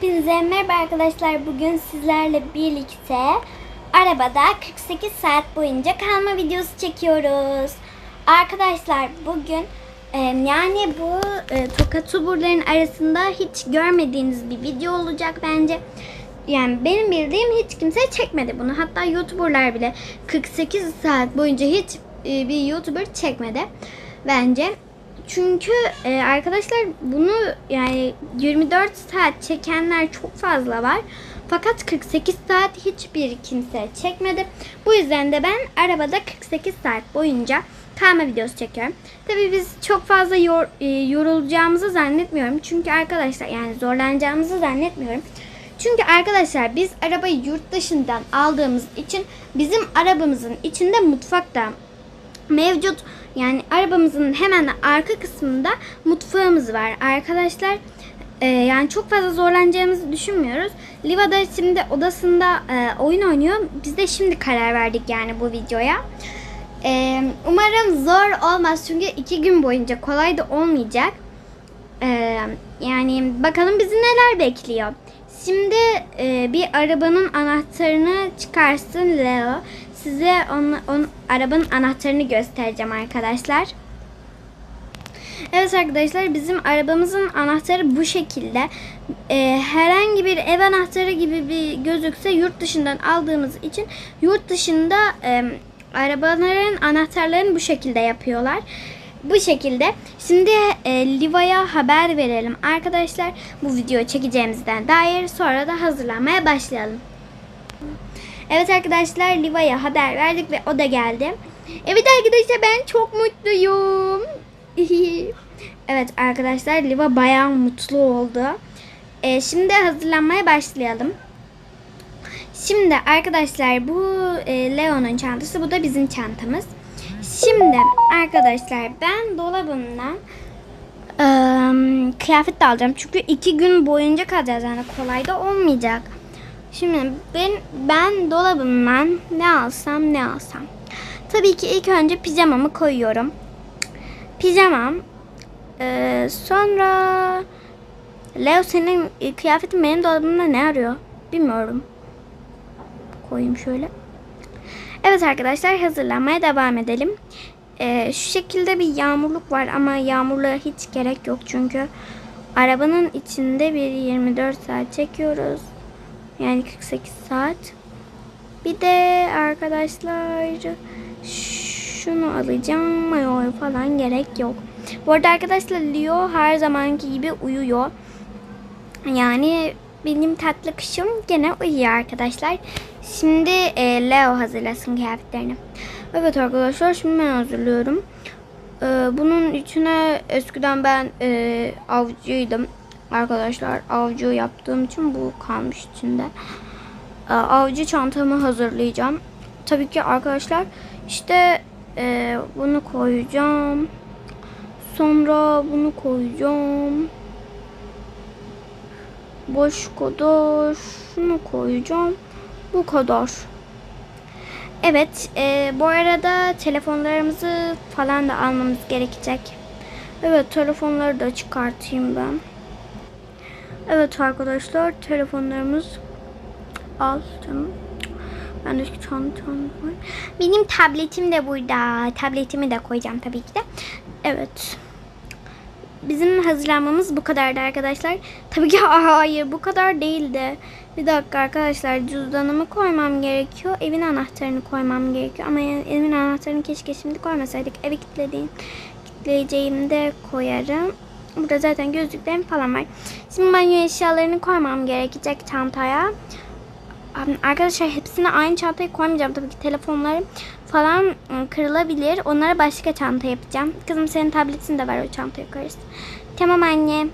Hepinize merhaba arkadaşlar. Bugün sizlerle birlikte arabada 48 saat boyunca kalma videosu çekiyoruz. Arkadaşlar bugün e, yani bu e, tokat tuburların arasında hiç görmediğiniz bir video olacak bence. Yani benim bildiğim hiç kimse çekmedi bunu. Hatta YouTuber'lar bile 48 saat boyunca hiç e, bir YouTuber çekmedi bence. Çünkü e, arkadaşlar bunu yani 24 saat çekenler çok fazla var. Fakat 48 saat hiçbir kimse çekmedi. Bu yüzden de ben arabada 48 saat boyunca kalma videosu çekiyorum. Tabii biz çok fazla yor, e, yorulacağımızı zannetmiyorum. Çünkü arkadaşlar yani zorlanacağımızı zannetmiyorum. Çünkü arkadaşlar biz arabayı yurt dışından aldığımız için bizim arabamızın içinde mutfak da mevcut. Yani arabamızın hemen arka kısmında mutfağımız var arkadaşlar. Ee, yani çok fazla zorlanacağımızı düşünmüyoruz. Liva da şimdi odasında e, oyun oynuyor. Biz de şimdi karar verdik yani bu videoya. Ee, umarım zor olmaz çünkü iki gün boyunca kolay da olmayacak. Ee, yani bakalım bizi neler bekliyor. Şimdi e, bir arabanın anahtarını çıkarsın Leo. Size onu, onu, arabanın anahtarını göstereceğim arkadaşlar. Evet arkadaşlar bizim arabamızın anahtarı bu şekilde. Ee, herhangi bir ev anahtarı gibi bir gözükse yurt dışından aldığımız için yurt dışında e, arabaların anahtarlarını bu şekilde yapıyorlar. Bu şekilde. Şimdi e, Liva'ya haber verelim arkadaşlar. Bu videoyu çekeceğimizden dair sonra da hazırlanmaya başlayalım. Evet arkadaşlar Liva'ya haber verdik ve o da geldi. Evet arkadaşlar ben çok mutluyum. evet arkadaşlar Liva bayağı mutlu oldu. Ee, şimdi hazırlanmaya başlayalım. Şimdi arkadaşlar bu e, Leo'nun çantası bu da bizim çantamız. Şimdi arkadaşlar ben dolabımdan ıı, kıyafet de alacağım. Çünkü iki gün boyunca kalacağız yani kolay da olmayacak. Şimdi ben ben dolabımdan ne alsam ne alsam. Tabii ki ilk önce pijamamı koyuyorum. Pijamam. Ee, sonra Leo senin kıyafetin benim dolabımda ne arıyor? Bilmiyorum. Koyayım şöyle. Evet arkadaşlar hazırlanmaya devam edelim. Ee, şu şekilde bir yağmurluk var ama yağmurluğa hiç gerek yok çünkü arabanın içinde bir 24 saat çekiyoruz. Yani 48 saat. Bir de arkadaşlar şunu alacağım. Mayo falan gerek yok. Bu arada arkadaşlar Leo her zamanki gibi uyuyor. Yani benim tatlı kışım gene uyuyor arkadaşlar. Şimdi e, Leo hazırlasın kıyafetlerini. Evet arkadaşlar şimdi ben hazırlıyorum. E, bunun içine eskiden ben e, avcıydım. Arkadaşlar avcı yaptığım için bu kalmış içinde. E, avcı çantamı hazırlayacağım. Tabii ki arkadaşlar işte e, bunu koyacağım. Sonra bunu koyacağım. Boş kadar şunu koyacağım. Bu kadar. Evet, e, bu arada telefonlarımızı falan da almamız gerekecek. Evet, telefonları da çıkartayım ben. Evet arkadaşlar, telefonlarımız al canım. Ben de şu çantam var. Benim tabletim de burada. Tabletimi de koyacağım tabii ki de. Evet. Bizim hazırlanmamız bu kadardı arkadaşlar. Tabii ki hayır bu kadar değildi. Bir dakika arkadaşlar cüzdanımı koymam gerekiyor. Evin anahtarını koymam gerekiyor. Ama evin anahtarını keşke şimdi koymasaydık. Evi kilitlediğim, kilitleyeceğimi de koyarım. Burada zaten gözlüklerim falan var. Şimdi banyo eşyalarını koymam gerekecek çantaya. Arkadaşlar hepsini aynı çantaya koymayacağım. Tabii ki telefonlarım falan ıı, kırılabilir. Onlara başka çanta yapacağım. Kızım senin tabletin de var o çantaya koyarız. Tamam anne.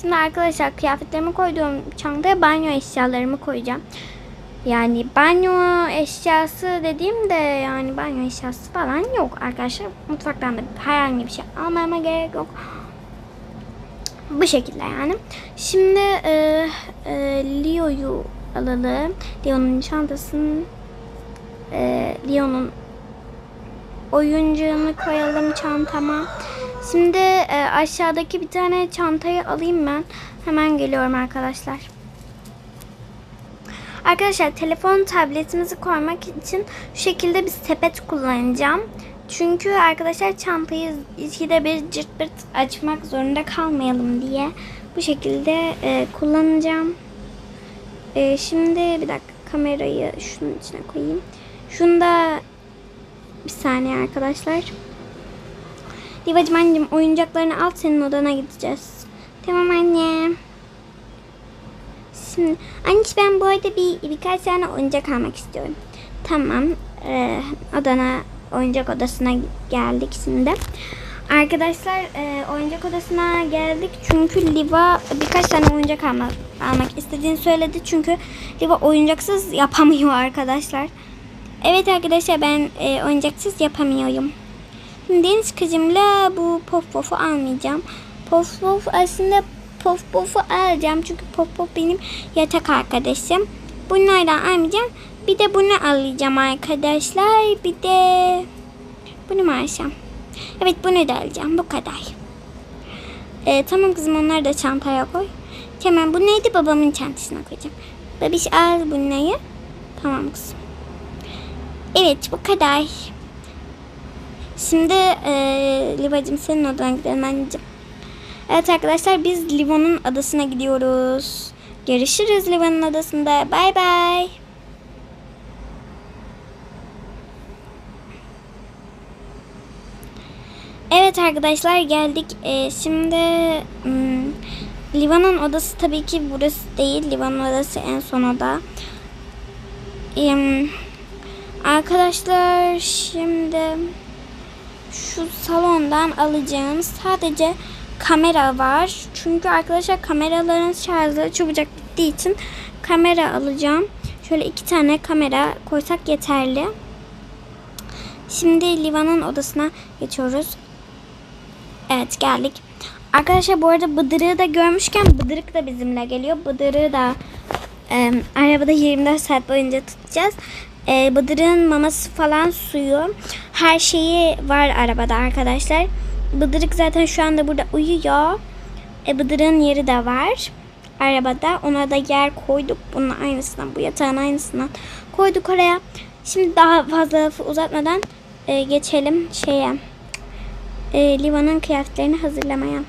Şimdi arkadaşlar kıyafetlerimi koyduğum çantaya banyo eşyalarımı koyacağım. Yani banyo eşyası dediğimde yani banyo eşyası falan yok arkadaşlar. Mutfaktan da herhangi bir şey almama gerek yok. Bu şekilde yani. Şimdi e, e, Leo'yu alalım. Leon'un çantasını e, Leon'un oyuncağını koyalım çantama. Şimdi e, aşağıdaki bir tane çantayı alayım ben. Hemen geliyorum arkadaşlar. Arkadaşlar telefon tabletimizi koymak için şu şekilde bir sepet kullanacağım. Çünkü arkadaşlar çantayı ikide bir cırt pırt açmak zorunda kalmayalım diye bu şekilde e, kullanacağım. E, şimdi bir dakika kamerayı şunun içine koyayım. Şunu da bir saniye arkadaşlar. Divacım anneciğim oyuncaklarını al senin odana gideceğiz. Tamam anne. Şimdi anne ben bu arada bir birkaç tane oyuncak almak istiyorum. Tamam. Ee, odana oyuncak odasına geldik şimdi. Arkadaşlar e, oyuncak odasına geldik çünkü Liva birkaç tane oyuncak almak, almak istediğini söyledi. Çünkü Liva oyuncaksız yapamıyor arkadaşlar. Evet arkadaşlar ben e, oyuncaksız yapamıyorum. Şimdi Deniz kızımla bu pof pofu almayacağım. Pof pof aslında pof pofu alacağım. Çünkü pof pof benim yatak arkadaşım. Bunlardan almayacağım. Bir de bunu alacağım arkadaşlar. Bir de bunu mu alacağım? Evet bunu da alacağım. Bu kadar. Ee, tamam kızım onları da çantaya koy. Tamam bu neydi babamın çantasına koyacağım. Babiş al bunları. Tamam kızım. Evet bu kadar. Şimdi e, Livacım senin odana gidelim anneciğim. Evet arkadaşlar biz Liva'nın adasına gidiyoruz. Görüşürüz Liva'nın adasında. Bay bay. Evet arkadaşlar geldik. E, şimdi hmm, Liva'nın odası tabii ki burası değil. Liva'nın odası en son oda. Em, arkadaşlar şimdi şu salondan alacağım sadece kamera var. Çünkü arkadaşlar kameraların şarjları çabucak bittiği için kamera alacağım. Şöyle iki tane kamera koysak yeterli. Şimdi Liva'nın odasına geçiyoruz. Evet geldik. Arkadaşlar bu arada Bıdırık'ı da görmüşken Bıdırık da bizimle geliyor. Bıdırık'ı da e, arabada 24 saat boyunca tutacağız. E, Bıdırık'ın maması falan suyu her şeyi var arabada arkadaşlar. Bıdırık zaten şu anda burada uyuyor. E, Bıdırık'ın yeri de var arabada. Ona da yer koyduk. Bunun aynısından bu yatağın aynısından koyduk oraya. Şimdi daha fazla lafı uzatmadan e, geçelim şeye. E, Liva'nın kıyafetlerini hazırlamaya.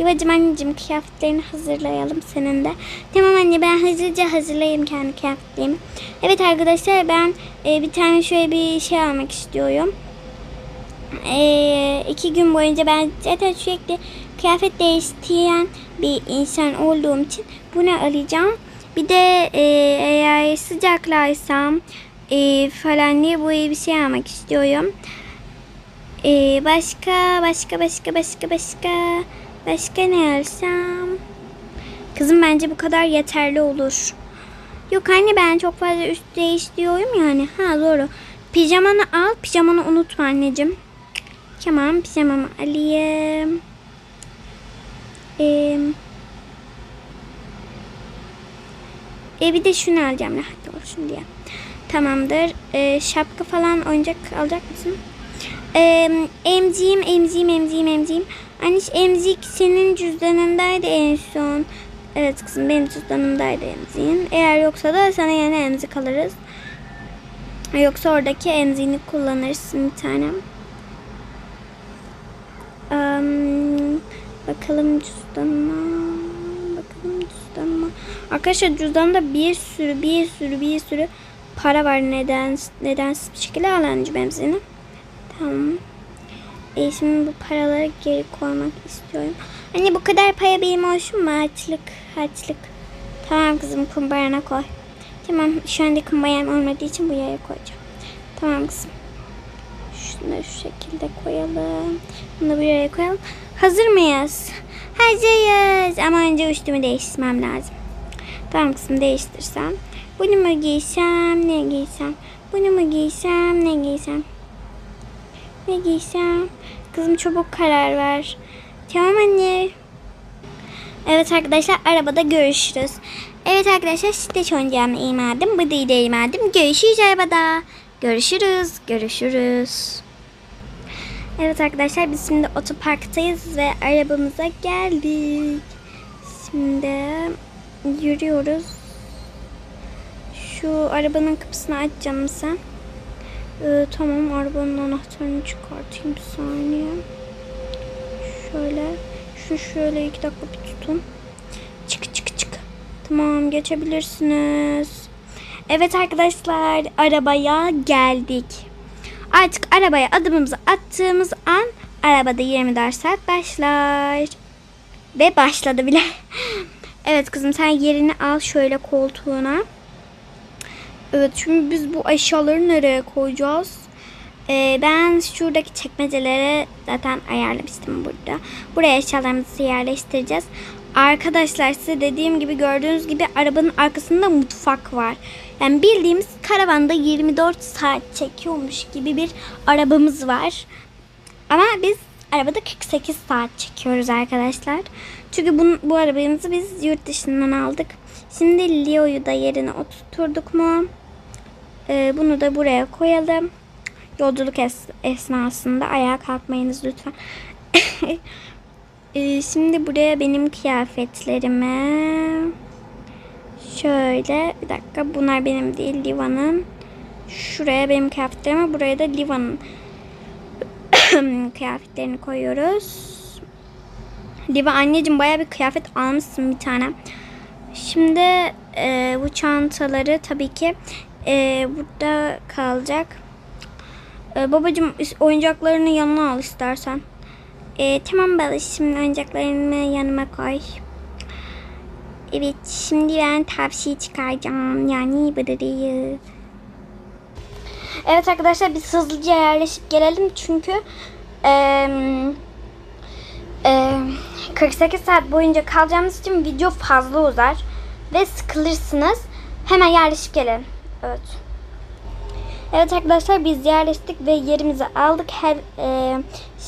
Livacım anneciğim kıyafetlerini hazırlayalım senin de. Tamam anne ben hızlıca hazırlayayım kendi kıyafetlerimi. Evet arkadaşlar ben e, bir tane şöyle bir şey almak istiyorum. E, iki gün boyunca ben zaten sürekli kıyafet değiştiren bir insan olduğum için bunu alacağım. Bir de e, eğer sıcaklaysam e, falan diye bu bir şey almak istiyorum. E, başka başka başka başka başka başka ne alsam? Kızım bence bu kadar yeterli olur. Yok anne ben çok fazla üst değiş diyorum yani. Ha doğru. Pijamanı al. Pijamanı unutma anneciğim. Tamam pijamamı alayım. Ee, e bir de şunu alacağım rahat olsun diye. Tamamdır. Ee, şapka falan oyuncak alacak mısın? Ee, emziğim, emziğim, emziğim, emziğim. Anneş emzik senin cüzdanındaydı en son. Evet kızım benim cüzdanımdaydı emziğin. Eğer yoksa da sana yeni emzik alırız. Yoksa oradaki emziğini kullanırsın bir tane. Um, bakalım cüzdanıma. Bakalım cüzdanıma. Arkadaşlar cüzdanımda bir sürü bir sürü bir sürü para var neden neden bir şekilde alancı emziğini. Tamam. E şimdi bu paraları geri koymak istiyorum. Anne bu kadar para benim olsun mu? Harçlık, harçlık. Tamam kızım kumbarana koy. Tamam şu anda kumbaram olmadığı için bu yere koyacağım. Tamam kızım. Şunu şu şekilde koyalım. Bunu da buraya koyalım. Hazır mıyız? Hazırız. Ama önce üstümü değiştirmem lazım. Tamam kızım değiştirsem. Bunu mu giysem ne giysem? Bunu mu giysem ne giysem? Ne giysem? Kızım çabuk karar ver. Tamam anne. Evet arkadaşlar arabada görüşürüz. Evet arkadaşlar site oyuncağımı imadım. Bıdıyı da imadım. Görüşürüz arabada. Görüşürüz. Görüşürüz. Evet arkadaşlar biz şimdi otoparktayız ve arabamıza geldik. Şimdi yürüyoruz. şu arabanın kapısını aç canım sen. Ee, tamam arabanın anahtarını çıkartayım bir saniye. Şöyle. Şu şöyle iki dakika bir tutun. Çık çık çık. Tamam geçebilirsiniz. Evet arkadaşlar arabaya geldik. Artık arabaya adımımızı attığımız an arabada 24 saat başlar. Ve başladı bile. evet kızım sen yerini al şöyle koltuğuna. Evet şimdi biz bu eşyaları nereye koyacağız? Ee, ben şuradaki çekmecelere zaten ayarlamıştım burada. Buraya eşyalarımızı yerleştireceğiz. Arkadaşlar size dediğim gibi gördüğünüz gibi arabanın arkasında mutfak var. Yani bildiğimiz karavanda 24 saat çekiyormuş gibi bir arabamız var. Ama biz arabada 48 saat çekiyoruz arkadaşlar. Çünkü bu, bu arabamızı biz yurt dışından aldık. Şimdi Leo'yu da yerine oturturduk mu? Ee, bunu da buraya koyalım. Yolculuk es- esnasında ayağa kalkmayınız lütfen. Ee, şimdi buraya benim kıyafetlerimi şöyle bir dakika bunlar benim değil Liva'nın. Şuraya benim kıyafetlerimi buraya da Liva'nın kıyafetlerini koyuyoruz. Liva anneciğim baya bir kıyafet almışsın bir tane. Şimdi e, bu çantaları tabii ki e, burada kalacak. E, babacığım oyuncaklarını yanına al istersen. E, tamam Balış şimdi oyuncaklarımı yanıma koy. Evet şimdi ben tavsiye çıkaracağım. Yani bıdırıyı. Evet arkadaşlar biz hızlıca yerleşip gelelim çünkü eee eee, 48 saat boyunca kalacağımız için video fazla uzar ve sıkılırsınız. Hemen yerleşip gelelim. Evet. Evet arkadaşlar biz yerleştik ve yerimizi aldık. Her eee,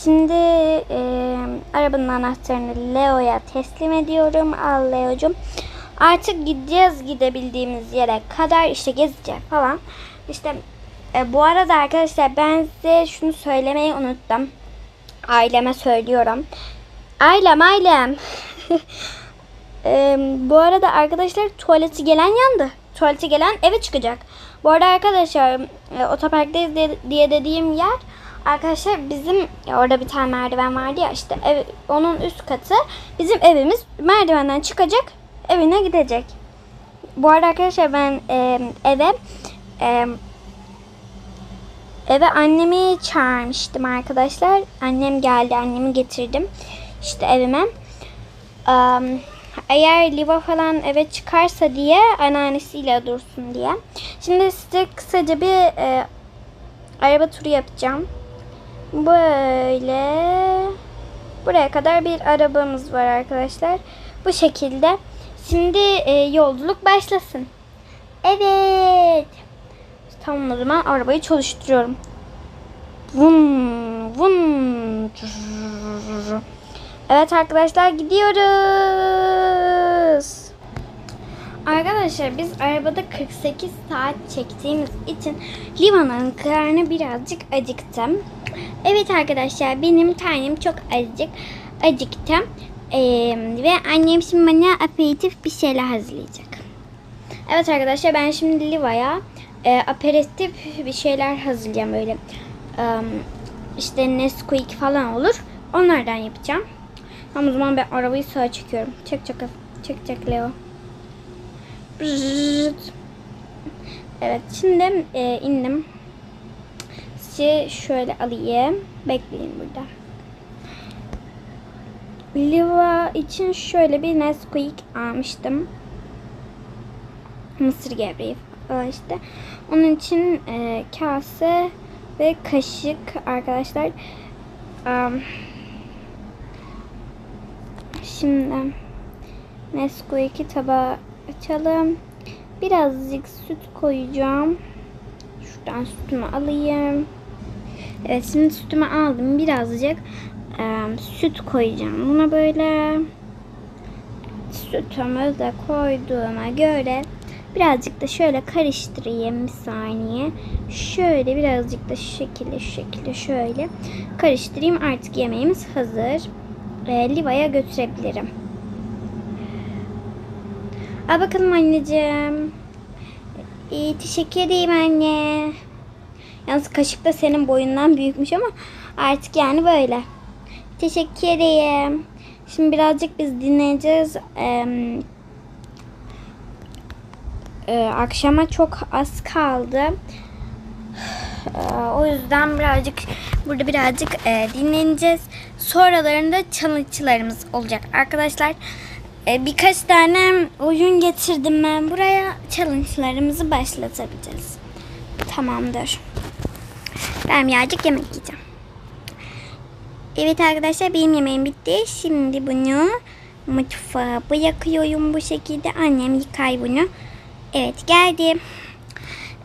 şimdi eee, arabanın anahtarını Leo'ya teslim ediyorum. Al Leo'cum. Artık gideceğiz gidebildiğimiz yere kadar işte gezeceğiz falan. İşte e, bu arada arkadaşlar ben size şunu söylemeyi unuttum. Aileme söylüyorum. Ailem ailem. E, bu arada arkadaşlar tuvaleti gelen yandı. Tuvaleti gelen eve çıkacak. Bu arada arkadaşlar e, diye, dediğim yer arkadaşlar bizim orada bir tane merdiven vardı ya işte ev, onun üst katı bizim evimiz merdivenden çıkacak evine gidecek. Bu arada arkadaşlar ben e, eve e, eve annemi çağırmıştım arkadaşlar. Annem geldi annemi getirdim işte evime. Am, eğer Liva falan eve çıkarsa diye anneannesiyle dursun diye. Şimdi size kısaca bir e, araba turu yapacağım. Böyle buraya kadar bir arabamız var arkadaşlar. Bu şekilde. Şimdi e, yolculuk başlasın. Evet. Tamam o zaman arabayı çalıştırıyorum. Vum vum. Evet arkadaşlar gidiyoruz. Arkadaşlar biz arabada 48 saat çektiğimiz için Livan'ın karnı birazcık acıktım. Evet arkadaşlar benim karnım çok acık acıktı. Ee, ve annem şimdi bana aperatif bir şeyler hazırlayacak. Evet arkadaşlar ben şimdi Liva'ya e, aperatif bir şeyler hazırlayacağım böyle. E, işte Nesquik falan olur. Onlardan yapacağım. Tamam o zaman ben arabayı sağa çekiyorum. Çek çek çek çek Leo. Evet şimdi e, indim. Sizi şöyle alayım. Bekleyin burada. Liva için şöyle bir Nesquik almıştım. Mısır gevreği falan işte. Onun için e, kase ve kaşık arkadaşlar. Um, şimdi Nesquik'i tabağa açalım. Birazcık süt koyacağım. Şuradan sütümü alayım. Evet şimdi sütümü aldım. Birazcık e, süt koyacağım. Buna böyle sütümü de koyduğuma göre birazcık da şöyle karıştırayım bir saniye. Şöyle birazcık da şu şekilde şu şekilde şöyle karıştırayım. Artık yemeğimiz hazır. E, Liva'ya götürebilirim. Al bakalım anneciğim. İyi teşekkür ederim anne. Yalnız kaşık da senin boyundan büyükmüş ama artık yani böyle. Teşekkür ederim. Şimdi birazcık biz dinleyeceğiz. Ee, akşama çok az kaldı. Ee, o yüzden birazcık burada birazcık e, dinleneceğiz. Sonralarında challenge'larımız olacak arkadaşlar. E, birkaç tane oyun getirdim ben buraya. Challenge'larımızı başlatabileceğiz. Tamamdır. Ben birazcık yemek yiyeceğim. Evet arkadaşlar benim yemeğim bitti. Şimdi bunu mutfağa bırakıyorum bu şekilde. Annem yıkay bunu. Evet geldi.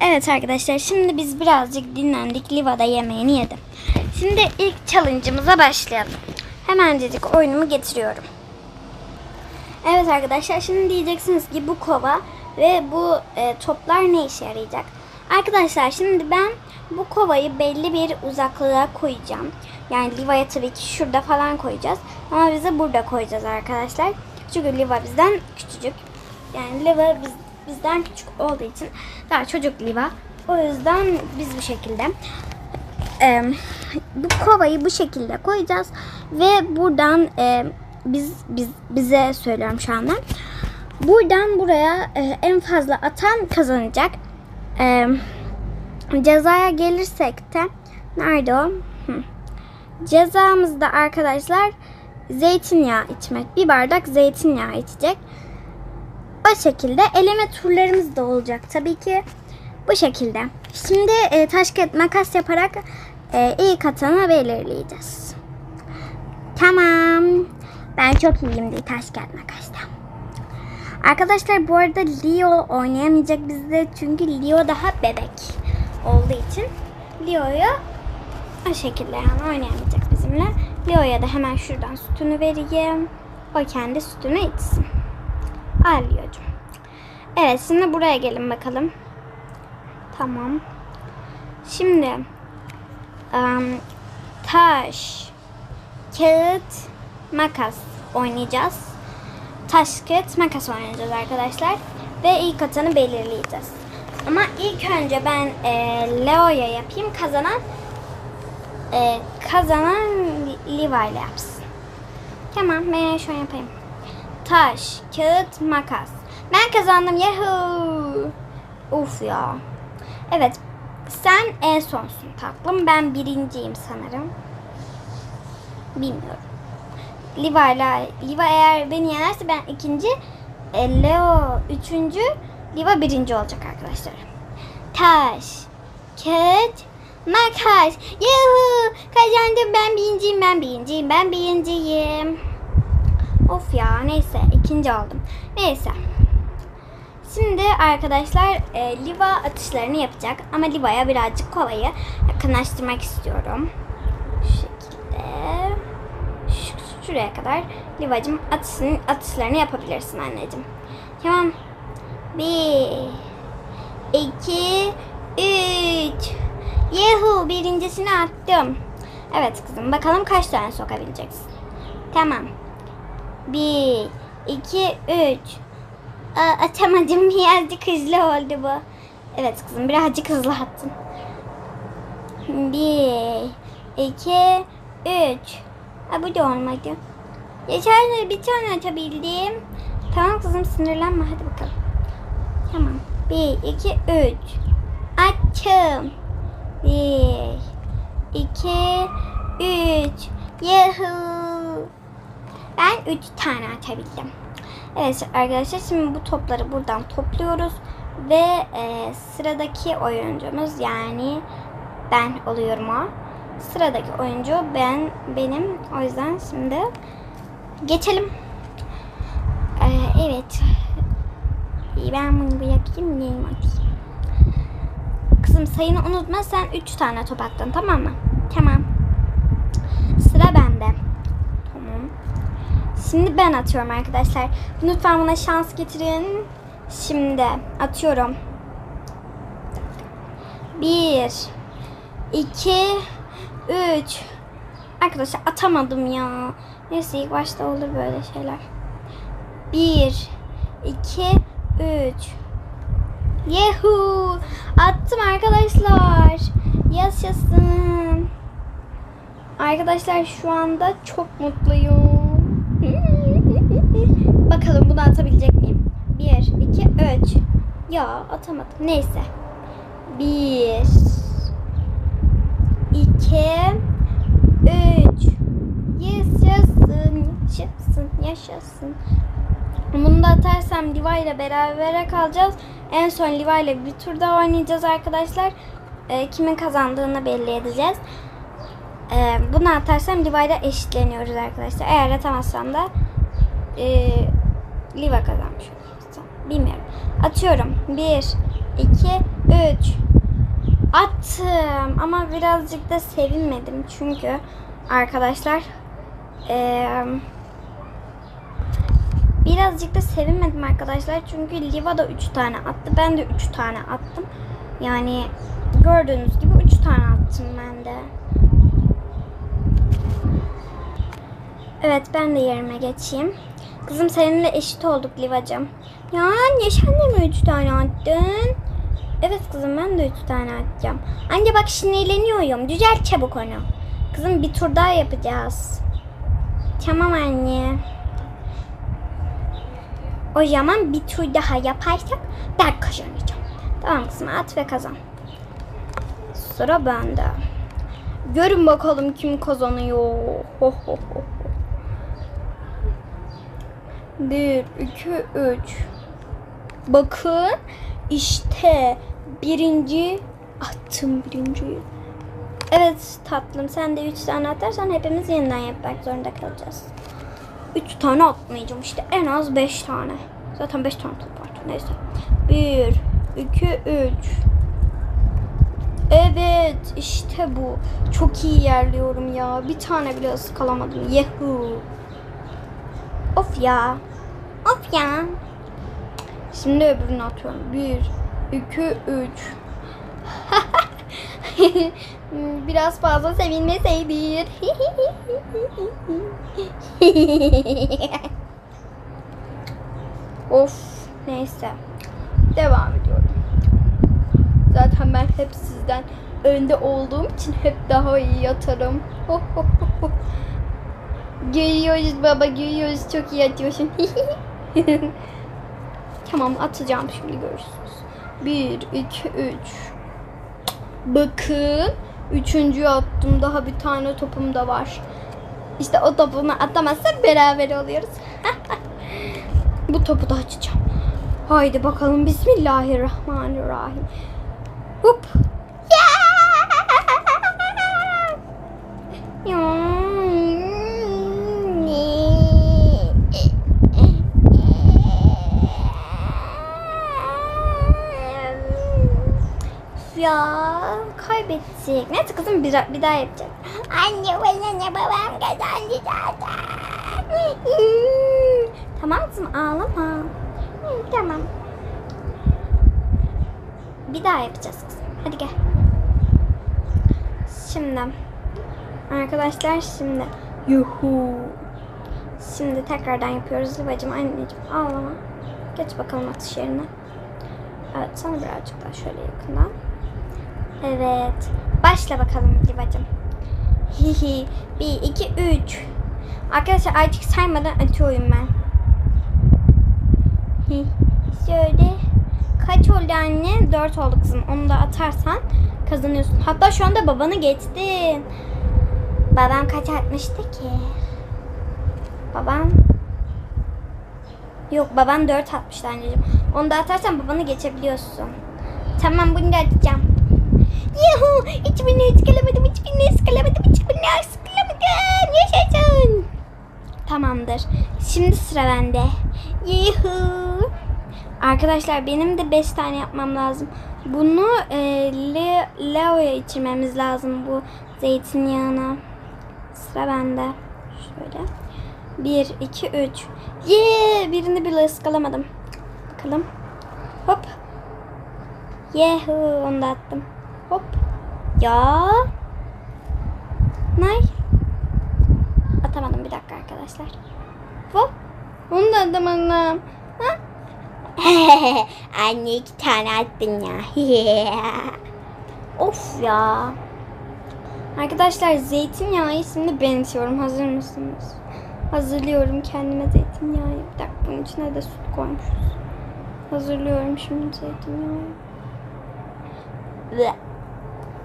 Evet arkadaşlar şimdi biz birazcık dinlendik. Liva da yemeğini yedi. Şimdi ilk challenge'ımıza başlayalım. Hemencecik oyunumu getiriyorum. Evet arkadaşlar şimdi diyeceksiniz ki bu kova ve bu e, toplar ne işe yarayacak? Arkadaşlar şimdi ben bu kovayı belli bir uzaklığa koyacağım. Yani Liva'ya tabii ki şurada falan koyacağız. Ama bize burada koyacağız arkadaşlar. Çünkü Liva bizden küçücük. Yani Liva biz, bizden küçük olduğu için daha çocuk Liva. O yüzden biz bu şekilde e, bu kovayı bu şekilde koyacağız ve buradan e, biz biz bize söylüyorum şu anda. Buradan buraya e, en fazla atan kazanacak. E, cezaya gelirsek de nerede o? Hı. Cezamızda arkadaşlar zeytinyağı içmek. Bir bardak zeytinyağı içecek. O şekilde eleme turlarımız da olacak tabii ki. Bu şekilde. Şimdi e, taş kağıt makas yaparak e, ilk atanı belirleyeceğiz. Tamam. Ben çok iyiyim diye taş kağıt makasta. Arkadaşlar bu arada Leo oynayamayacak bizde çünkü Leo daha bebek olduğu için Leo'ya o şekilde yani oynayamayacak bizimle. Leo'ya da hemen şuradan sütünü vereyim. O kendi sütünü içsin. Al Leo'cum. Evet şimdi buraya gelin bakalım. Tamam. Şimdi um, taş, kağıt, makas oynayacağız. Taş, kağıt, makas oynayacağız arkadaşlar. Ve ilk atanı belirleyeceğiz. Ama ilk önce ben e, Leo'ya yapayım. Kazanan e, kazanan Liva ile yapsın. Tamam ben an yapayım. Taş, kağıt, makas. Ben kazandım. Yahoo! Uf ya. Evet. Sen en sonsun tatlım. Ben birinciyim sanırım. Bilmiyorum. Liva ile Liva eğer beni yenerse ben ikinci, e, Leo üçüncü, Liva birinci olacak arkadaşlar. Taş, kağıt, makas. Yuhu! Kazandım ben birinciyim, ben birinciyim, ben birinciyim. Of ya neyse ikinci oldum. Neyse. Şimdi arkadaşlar e, Liva atışlarını yapacak. Ama Liva'ya birazcık kovayı yakınlaştırmak istiyorum. Şu şekilde. Şu, şuraya kadar Liva'cığım atışını, atışlarını yapabilirsin anneciğim. Tamam. Bir, iki, üç. Yuhu birincisini attım. Evet kızım bakalım kaç tane sokabileceksin. Tamam. Bir, iki, üç. Aa, atamadım birazcık hızlı oldu bu. Evet kızım birazcık hızlı attın. Bir, iki, üç. Aa, bu da olmadı. Geçen bir tane atabildim. Tamam kızım sinirlenme hadi bakalım. Tamam. Bir, iki, üç. Açım. Bir, iki, üç. Yahoo. Ben üç tane atabildim. Evet arkadaşlar şimdi bu topları buradan topluyoruz. Ve e, sıradaki oyuncumuz yani ben oluyorum o. Sıradaki oyuncu ben benim. O yüzden şimdi geçelim. Ee, evet. Ben bunu bırakayım. Neyim. Kızım sayını unutma. Sen 3 tane top attın tamam mı? Tamam. Sıra bende. Şimdi ben atıyorum arkadaşlar. Lütfen buna şans getirin. Şimdi atıyorum. Bir, iki, üç. Arkadaşlar atamadım ya. Neyse ilk başta olur böyle şeyler. Bir, iki, üç. Yehu! Attım arkadaşlar. Yaşasın. Arkadaşlar şu anda çok mutluyum. Bakalım bunu atabilecek miyim? 1, 2, 3. Ya atamadım. Neyse. 1 2 3 Yaşasın, yaşasın, yaşasın. Bunu da atarsam Liva ile berabere kalacağız. En son Liva ile bir tur daha oynayacağız arkadaşlar. Ee, kimin kazandığını belli edeceğiz. Ee, bunu atarsam Liva ile eşitleniyoruz arkadaşlar. Eğer atamazsam da e, Liva kazanmış olur. Bilmiyorum. Atıyorum. 1, 2, 3. Attım ama birazcık da sevinmedim çünkü arkadaşlar eee birazcık da sevinmedim arkadaşlar çünkü Liva da 3 tane attı ben de 3 tane attım yani gördüğünüz gibi 3 tane attım ben de evet ben de yerime geçeyim kızım seninle eşit olduk Livacığım ya sen de mi 3 tane attın Evet kızım ben de 3 tane atacağım. Anne bak sinirleniyorum. Düzelt çabuk onu. Kızım bir tur daha yapacağız. Tamam anne. O zaman bir tur daha yaparsak ben kazanacağım. Tamam kızım at ve kazan. Sıra bende. Görün bakalım kim kazanıyor. Ho ho ho. 1, 2, 3. Bakın işte birinci attım birinciyi. Evet tatlım sen de üç tane atarsan hepimiz yeniden yapmak zorunda kalacağız. Üç tane atmayacağım işte en az beş tane. Zaten beş tane top var. Neyse. Bir, iki, üç. Evet işte bu. Çok iyi yerliyorum ya. Bir tane bile ıskalamadım. Yehu. Of ya. Ya. Şimdi öbürünü atıyorum. Bir, iki, üç. Biraz fazla sevinmeseydin. of neyse. Devam ediyorum. Zaten ben hep sizden önde olduğum için hep daha iyi yatarım. Görüyoruz baba görüyoruz çok iyi atıyorsun. Tamam atacağım şimdi görürsünüz. 1, 2, 3. Bakın. Üçüncüyü attım. Daha bir tane topum da var. İşte o topunu atamazsak beraber oluyoruz. Bu topu da açacağım. Haydi bakalım. Bismillahirrahmanirrahim. Hop. Ya kaybedecek. Neyse kızım bir, bir daha yapacağız. Anne bana ne babam kazandı zaten. tamam kızım ağlama. Tamam. Bir daha yapacağız kızım. Hadi gel. Şimdi. Arkadaşlar şimdi. Yuhu. Şimdi tekrardan yapıyoruz. Libacım anneciğim ağlama. Geç bakalım atış yerine. Evet sana birazcık daha şöyle yakından. Evet. Başla bakalım Libacım. Hihi. Bir, iki, üç. Arkadaşlar artık saymadan atıyorum ben. Hi. Şöyle. Kaç oldu anne? Dört oldu kızım. Onu da atarsan kazanıyorsun. Hatta şu anda babanı geçtin. Babam kaç atmıştı ki? Babam Yok babam 4 atmıştı anneciğim. Onu da atarsan babanı geçebiliyorsun. Tamam bunu da atacağım. Yuhu! Hiçbirini ıskalamadım, hiçbirini ıskalamadım, hiçbirini ıskalamadım. Yaşasın. Tamamdır. Şimdi sıra bende. Yuhu! Arkadaşlar benim de 5 tane yapmam lazım. Bunu e, Le Leo'ya içirmemiz lazım bu zeytinyağına. Sıra bende. Şöyle. 1, 2, 3. Yee! Birini bile ıskalamadım. Bakalım. Hop. Yehu onu da attım. Hop. Ya. Nay. Atamadım bir dakika arkadaşlar. Hop. Onu da atamadım. Ha? Anne iki tane attın ya. of ya. Arkadaşlar zeytinyağı ismini ben içiyorum. Hazır mısınız? Hazırlıyorum kendime zeytinyağı. Bir dakika bunun içine de süt koymuşuz. Hazırlıyorum şimdi zeytinyağı. Bleh.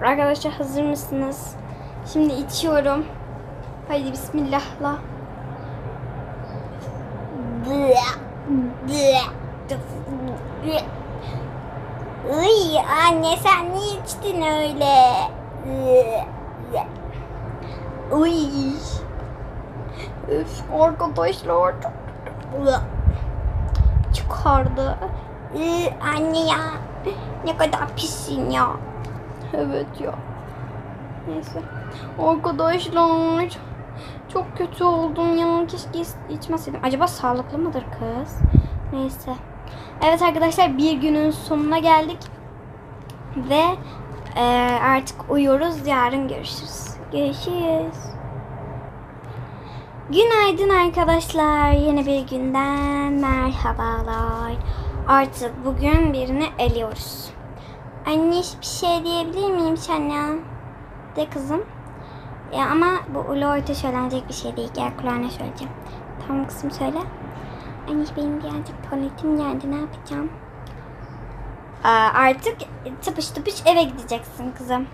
Arkadaşlar hazır mısınız? Şimdi içiyorum. Haydi bismillahla. Iy, anne sen niye içtin öyle? Uy. Üf arkadaşlar. Çıkardı. Anne ya. Ne kadar pissin ya. Evet ya. Neyse. Arkadaşlar. Çok kötü oldum ya. Keşke iç- içmeseydim. Acaba sağlıklı mıdır kız? Neyse. Evet arkadaşlar bir günün sonuna geldik. Ve e, artık uyuyoruz. Yarın görüşürüz. Görüşürüz. Günaydın arkadaşlar. Yeni bir günden merhabalar. Artık bugün birini eliyoruz. Anne bir şey diyebilir miyim sana? De kızım. Ya ama bu ulu orta söylenecek bir şey değil. Gel kulağına söyleyeceğim. Tamam kızım söyle. Anne benim birazcık tuvaletim geldi. Ne yapacağım? Aa, artık tıpış tıpış eve gideceksin kızım.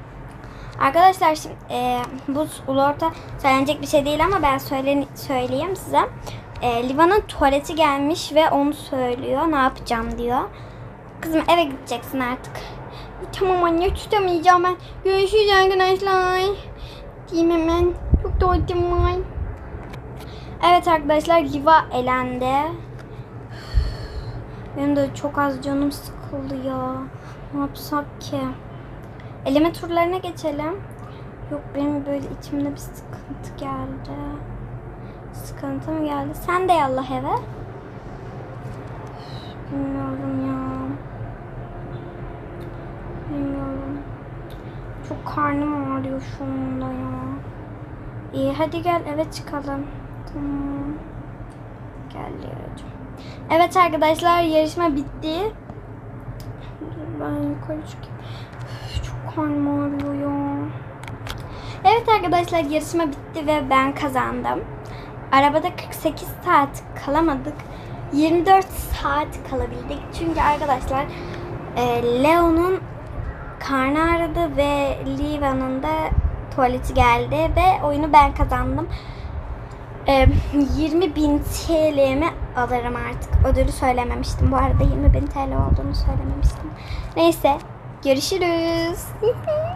Arkadaşlar şimdi e, bu ulu orta söylenecek bir şey değil ama ben söyle, söyleyeyim size. E, Livan'ın tuvaleti gelmiş ve onu söylüyor. Ne yapacağım diyor. Kızım eve gideceksin artık. Tamam anne tutamayacağım ben. Görüşürüz arkadaşlar. Diyeyim hemen. Çok tuvaletim var. Evet arkadaşlar Liva elendi. Benim de çok az canım sıkıldı ya. Ne yapsak ki? Eleme turlarına geçelim. Yok benim böyle içimde bir sıkıntı geldi. Sıkıntı mı geldi? Sen de yallah eve. Bilmiyorum ya. Bilmiyorum. Çok karnım ağrıyor şu anda ya. İyi hadi gel eve çıkalım. Tamam. Gel Liracığım. Evet arkadaşlar yarışma bitti. Ben yukarı çıkayım. Üf, Çok karnım ağrıyor ya. Evet arkadaşlar yarışma bitti ve ben kazandım. Arabada 48 saat kalamadık. 24 saat kalabildik. Çünkü arkadaşlar e, Leo'nun karnı ağrıdı ve Liva'nın da tuvaleti geldi ve oyunu ben kazandım. E, 20 bin TL'mi alırım artık. Ödülü söylememiştim. Bu arada 20 bin TL olduğunu söylememiştim. Neyse görüşürüz.